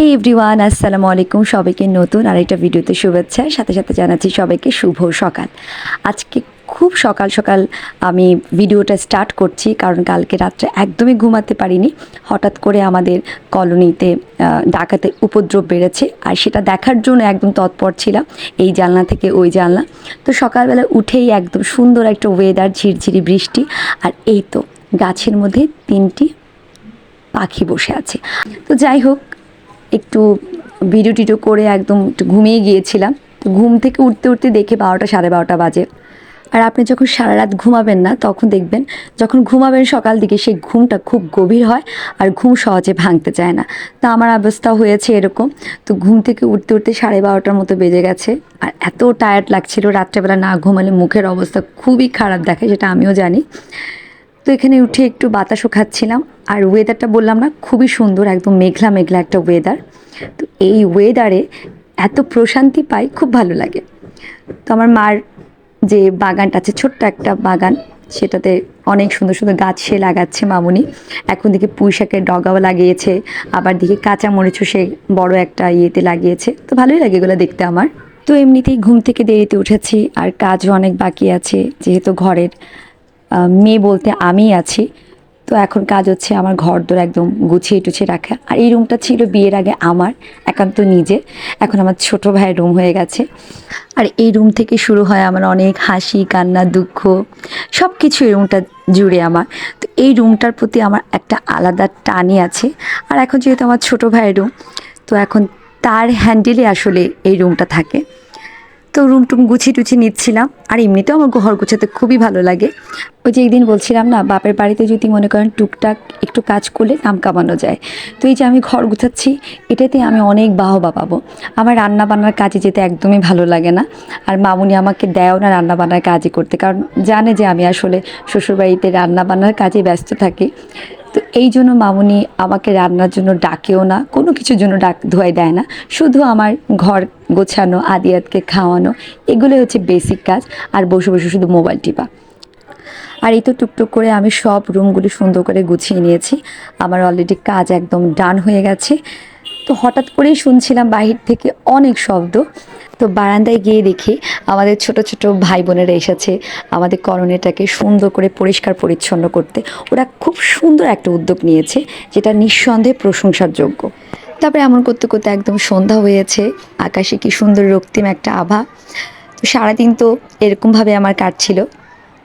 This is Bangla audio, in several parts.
হে এভরিওয়ান আসসালামু আলাইকুম। সবাইকে নতুন আরেকটা ভিডিওতে শুভেচ্ছা। সাথে সাথে জানাচ্ছি সবাইকে শুভ সকাল। আজকে খুব সকাল সকাল আমি ভিডিওটা স্টার্ট করছি, কারণ কালকে রাত্রে একদমই ঘুমাতে পারিনি। হঠাৎ করে আমাদের কলোনিতে ডাকাতের উপদ্রব বেড়েছে, আর সেটা দেখার জন্য একদম তৎপর ছিলাম, এই জানলা থেকে ওই জানলা। তো সকালবেলা উঠেই একদম সুন্দর একটা ওয়েদার ঝিরঝিরি বৃষ্টি, আর এই তো গাছের মধ্যে তিনটি পাখি বসে আছে। তো যাই হোক একটু ভিডিও টিডিও করে একদম একটু ঘুমিয়ে গিয়েছিলাম। তো ঘুম থেকে উঠতে উঠতে দেখে বারোটা, সাড়ে বারোটা বাজে। আর আপনি যখন সারা রাত ঘুমাবেন না, তখন দেখবেন যখন ঘুমাবেন সকাল দিকে, সেই ঘুমটা খুব গভীর হয় আর ঘুম সহজে ভাঙতে চায় না। তা আমার অবস্থা হয়েছে এরকম। তো ঘুম থেকে উঠতে উঠতে সাড়ে বারোটার মতো বেজে গেছে। আর এত টায়ার্ড লাগছিল, রাত্রেবেলা না ঘুমালে মুখের অবস্থা খুবই খারাপ দেখায়, সেটা আমিও জানি। তো এখানে উঠে একটু বাতাসও খাচ্ছিলাম। আর ওয়েদারটা বললাম না, খুবই সুন্দর, একদম মেঘলা মেঘলা একটা ওয়েদার তো এই ওয়েদারে এত প্রশান্তি পাই, খুব ভালো লাগে। তো আমার মার যে বাগানটা আছে, ছোট্ট একটা বাগান, সেটাতে অনেক সুন্দর সুন্দর গাছ সে লাগাচ্ছে মামুনি। এখন দিকে পুঁই শাকের ডগাও লাগিয়েছে, আবার দিকে কাঁচা মরিচও সে বড় একটা ইয়েতে লাগিয়েছে। তো ভালোই লাগে এগুলো দেখতে আমার। তো এমনিতেই ঘুম থেকে দেরিতে উঠেছি, আর কাজও অনেক বাকি আছে, যেহেতু ঘরের মেয়ে বলতে আমি আছি। তো এখন কাজ হচ্ছে আমার ঘর দোর একদম গুছিয়ে টুছিয়ে রাখা। আর এই রুমটা ছিল বিয়ের আগে আমার, একান্ত নিজে এখন আমার ছোট ভাইয়ের রুম হয়ে গেছে। আর এই রুম থেকে শুরু হয় আমার অনেক হাসি, কান্না, দুঃখ সব কিছু এই রুমটা জুড়ে আমার। তো এই রুমটার প্রতি আমার একটা আলাদা টানই আছে। আর এখন যেহেতু আমার ছোট ভাইয়ের রুম তো এখন তার হ্যান্ডেলে আসলে এই রুমটা থাকে। তো রুম টুম গুছিয়ে টুছিয়ে নিচ্ছিলাম। আর এমনিতেও আমার ঘর গুছাতে খুবই ভালো লাগে। ওই যে একদিন বলছিলাম না, বাপের বাড়িতে যদি মনে করেন টুকটাক একটু কাজ করলে নাম কামানো যায়। তো এই যে আমি ঘর গুছাচ্ছি, এটাতে আমি অনেক বাহবা পাবো। আমার রান্না বান্নার কাজে যেতে একদমই ভালো লাগে না। আর মামুনি আমাকে দেয়ও না রান্না বান্নার কাজই করতে, কারণ জানে যে আমি আসলে শ্বশুরবাড়িতে রান্না বান্নার কাজে ব্যস্ত থাকি। তো এই জন্য মামুনি আমাকে রান্নার জন্য ডাকেও না, কোনো কিছুর জন্য ডাক, ধোয়াই দেয় না। শুধু আমার ঘর গোছানো, আদিয়াতকে খাওয়ানো এগুলো হচ্ছে বেসিক কাজ, আর বসে বসে শুধু মোবাইল টিপা। আর এই তো টুকটুক করে আমি সব রুমগুলি সুন্দর করে গুছিয়ে নিয়েছি। আমার অলরেডি কাজ একদম ডান হয়ে গেছে। তো হঠাৎ করেই শুনছিলাম বাহির থেকে অনেক শব্দ। তো বারান্দায় গিয়ে দেখি আমাদের ছোট ছোট ভাই বোনেরা এসেছে আমাদের করণীয়টাকে সুন্দর করে পরিষ্কার পরিচ্ছন্ন করতে। ওরা খুব সুন্দর একটা উদ্যোগ নিয়েছে যেটা নিঃসন্দেহে প্রশংসার যোগ্য তারপরে এমন করতে করতে একদম সন্ধ্যা হয়েছে, আকাশে কি সুন্দর রক্তিম একটা আভা। তো সারাদিন তো এরকমভাবে আমার কাটছিল।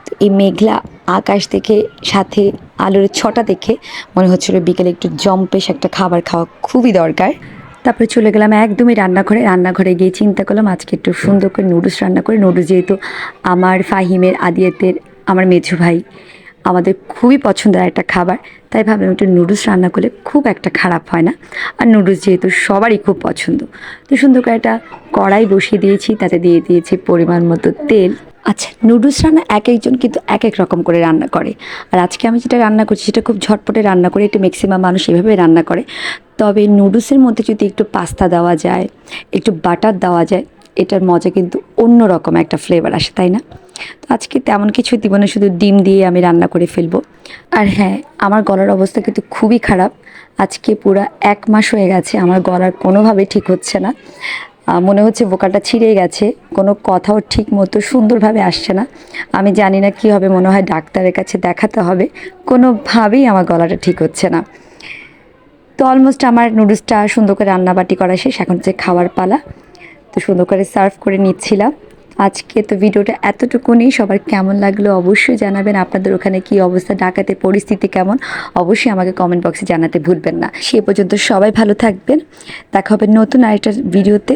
তো এই মেঘলা আকাশ দেখে, সাথে আলোর ছটা দেখে মনে হচ্ছিল বিকেলে একটু জম্পেশ একটা খাবার খাওয়া খুবই দরকার। তারপরে চলে গেলাম একদমই রান্নাঘরে। রান্নাঘরে গিয়ে চিন্তা করলাম, আজকে একটু সুন্দর করে নুডলস রান্না করে। নুডলস যেহেতু আমার ফাহিমের আদিয়াতের আমার মেঝু ভাই, আমাদের খুবই পছন্দের একটা খাবার, তাই ভাবলাম একটু নুডলস রান্না করলে খুব একটা খারাপ হয় না। আর নুডলস যেহেতু সবারই খুব পছন্দ, তো সুন্দর করে একটা কড়াই বসিয়ে দিয়েছি, তাতে দিয়ে দিয়েছি পরিমাণ মতো তেল। আচ্ছা নুডলস রান্না এক একজন কিন্তু এক এক রকম করে রান্না করে। আর আজকে আমি যেটা রান্না করছি সেটা খুব ঝটপটে রান্না করে এটা ম্যাক্সিমাম মানুষ এভাবে রান্না করে। তবে নুডলসের মধ্যে যদি একটু পাস্তা দেওয়া যায়, একটু বাটার দেওয়া যায়, এটার মজা কিন্তু অন্য রকম একটা ফ্লেভার আসে, তাই না? তো আজকে তেমন কিছু দিব না, শুধু ডিম দিয়ে আমি রান্না করে ফেলব। আর হ্যাঁ আমার গলার অবস্থা কিন্তু খুবই খারাপ। আজকে পুরো এক মাস হয়ে গেছে, আমার গলার কোনোভাবে ঠিক হচ্ছে না। মনে হচ্ছে ভোকালটা ছিঁড়ে গেছে। কোনো কথাও ঠিক মতো সুন্দরভাবে আসছে না। আমি জানি না কী হবে, মনে হয় ডাক্তারের কাছে দেখাতে হবে। কোনোভাবেই আমার গলাটা ঠিক হচ্ছে না। তো অলমোস্ট আমার নুডলসটা সুন্দর করে রান্নাবাটি করা শেষ। এখন হচ্ছে খাওয়ার পালা। তো সুন্দর করে সার্ভ করে নিচ্ছিলাম। আজকে তো ভিডিওটা এতটুকুনি। সবার কেমন লাগল অবশ্যই জানাবেন। আপনাদের ওখানে কি অবস্থা? ডাকাতে পরিস্থিতি কেমন? অবশ্যই আমাকে কমেন্ট বক্সে জানাতে ভুলবেন না। সে পর্যন্ত সবাই ভালো থাকবেন। দেখা হবে নতুন আরেকটা ভিডিওতে